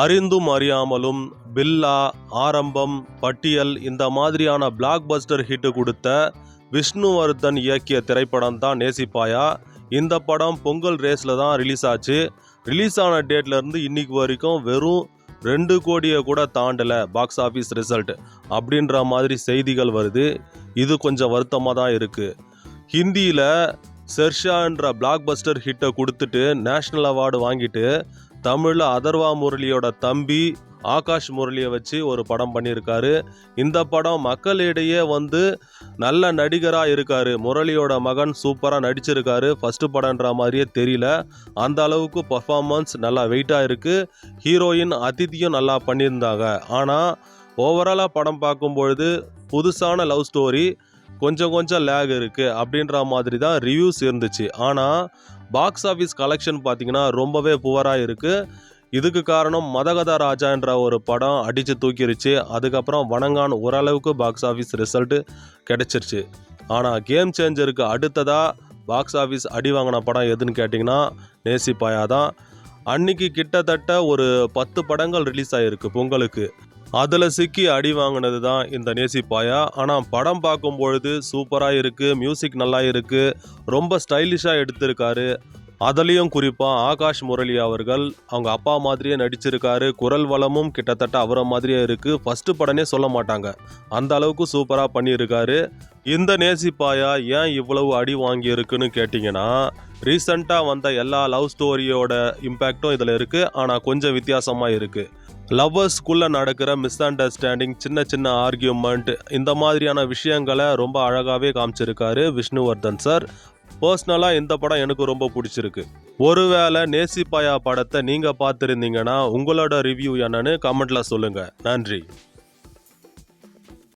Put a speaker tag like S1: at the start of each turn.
S1: அறிந்தும் அறியாமலும் பில்லா ஆரம்பம் பட்டியல் இந்த மாதிரியான பிளாக் பஸ்டர் ஹிட் கொடுத்த விஷ்ணுவர்தன் இயக்கிய திரைப்படம் தான் நேசிப்பாயா? இந்த படம் பொங்கல் ரேஸில் தான் ரிலீஸ் ஆச்சு. ரிலீஸ் ஆன டேட்லேருந்து இன்றைக்கு இன்னைக்கு வரைக்கும் வெறும் ரெண்டு கோடியை கூட தாண்டலை பாக்ஸ் ஆஃபீஸ் ரிசல்ட் அப்படின்ற மாதிரி செய்திகள் வருது. இது கொஞ்சம் வருத்தமாக தான் இருக்குது ஹிந்தியில் செர்ஷான்ற பிளாக் பஸ்டர் ஹிட்டை கொடுத்துட்டு நேஷ்னல் அவார்டு வாங்கிட்டு தமிழில் அதர்வா முரளியோட தம்பி ஆகாஷ் முரளியை வச்சு ஒரு படம் பண்ணியிருக்காரு. இந்த படம் மக்களிடையே வந்து நல்ல நடிகராக இருக்காரு. முரளியோட மகன் சூப்பராக நடிச்சிருக்காரு. ஃபஸ்ட்டு படம்ன்ற மாதிரியே தெரியல. அந்த அளவுக்கு பர்ஃபார்மன்ஸ் நல்லா வெயிட்டாக இருக்குது ஹீரோயின் அதித்தியும் நல்லா பண்ணியிருந்தாங்க. ஆனால் ஓவராலாக படம் பார்க்கும்பொழுது புதுசான லவ் ஸ்டோரி கொஞ்சம் கொஞ்சம் லேக் இருக்குது அப்படின்ற மாதிரி தான் ரிவ்யூஸ் இருந்துச்சு. ஆனால் பாக்ஸ் ஆஃபீஸ் கலெக்ஷன் பார்த்தீங்கன்னா ரொம்பவே புவராக இருக்குது இதுக்கு காரணம் மதகதா ராஜான்ற ஒரு படம் அடித்து தூக்கிருச்சு. அதுக்கப்புறம் வணங்கான் ஓரளவுக்கு பாக்ஸ் ஆஃபீஸ் ரிசல்ட்டு கிடைச்சிருச்சு. ஆனால் கேம் சேஞ்சருக்கு அடுத்ததாக பாக்ஸ் ஆஃபீஸ் அடி வாங்கின படம் எதுன்னு கேட்டிங்கன்னா நேசிப்பாயா தான். அன்னைக்கு கிட்டத்தட்ட ஒரு பத்து படங்கள் ரிலீஸ் ஆகிருக்கு பொங்கலுக்கு. அதில் சிக்கி அடி வாங்கினது தான் இந்த நேசிப்பாயா ஆனால் படம் பார்க்கும் பொழுது சூப்பராக இருக்குது மியூசிக் நல்லா இருக்குது ரொம்ப ஸ்டைலிஷாக எடுத்திருக்காரு. அதுலேயும் குறிப்பாக ஆகாஷ் முரளி அவர்கள் அவங்க அப்பா மாதிரியே நடிச்சிருக்காரு குரல் வளமும் கிட்டத்தட்ட அவரை மாதிரியே இருக்குது ஃபஸ்ட்டு படனே சொல்ல மாட்டாங்க. அந்த அளவுக்கு சூப்பராக பண்ணியிருக்காரு. இந்த நேசிப்பாயா ஏன் இவ்வளவு அடி வாங்கியிருக்குன்னு கேட்டிங்கன்னா ரீசண்டாக வந்த எல்லா லவ் ஸ்டோரியோட இம்பேக்டும் இதில் இருக்குது ஆனால் கொஞ்சம் வித்தியாசமாக இருக்குது லவ்வர்ஸ்குள்ளே நடக்கிற மிஸ் அண்டர்ஸ்டாண்டிங் சின்ன சின்ன ஆர்கியூமெண்ட் இந்த மாதிரியான விஷயங்களை ரொம்ப அழகாகவே காமிச்சிருக்காரு விஷ்ணுவர்தன் சார் பர்சனலாக இந்த படம் எனக்கு ரொம்ப பிடிச்சிருக்கு. ஒருவேளை நேசிப்பாயா படத்தை நீங்கள் பார்த்துருந்தீங்கன்னா உங்களோட ரிவ்யூ என்னன்னு கமெண்ட்டில் சொல்லுங்கள் நன்றி.